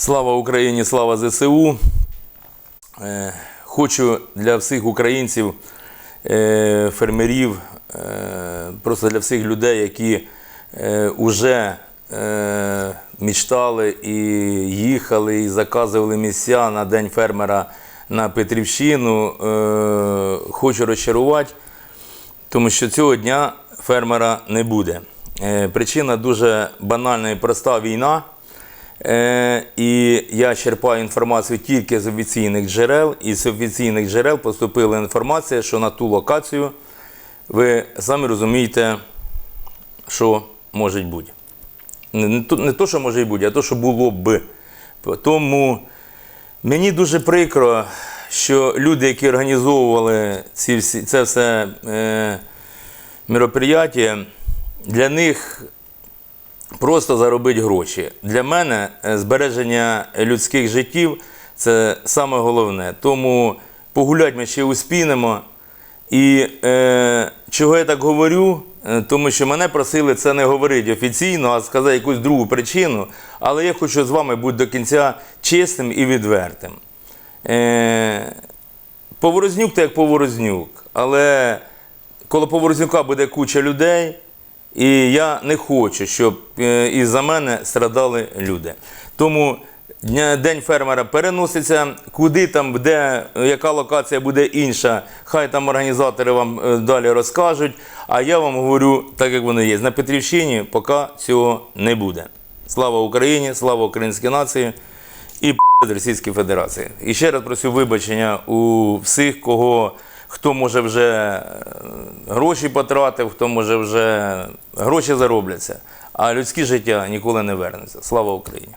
Слава Україні, слава ЗСУ. Е, Хочу для всіх українців, е, фермерів, е, просто для всіх людей, які вже мечтали і їхали, і заказували місця на День фермера на Петрівщину. Хочу розчарувати, тому що цього дня фермера не буде. Причина дуже банальна і проста війна. Е, і я черпаю інформацію тільки з офіційних джерел, і з офіційних джерел поступила інформація, що на ту локацію ви самі розумієте, що може бути. Не, то, не то, що може бути, а то, що було б. Тому мені дуже прикро, що люди, які організовували ці це все е, мероприятие, для них просто заробити гроші. Для мене е, збереження людських життів це саме головне. Тому погулять ми ще успінемо. І е, чого я так говорю? Е, Тому що мене просили це не говорити офіційно, а сказати якусь другу причину. Але я хочу з вами бути до кінця чесним і відвертим. Е, Поворознюк то як поворознюк, але коло Поворознюка буде куча людей, і я не хочу, щоб е, із-за мене страдали люди. Тому День фермера переноситься, куди там, де, яка локація буде інша, хай там організатори вам е, далі розкажуть. А я вам говорю так, як воно є. На Петрівщині поки цього не буде. Слава Україні, слава українській нації і Російській Федерації. І ще раз просю вибачення у всіх, кого хто може вже е, гроші потратив, хто може вже гроші заробляться, а людське життя ніколи не вернеться. Слава Україні!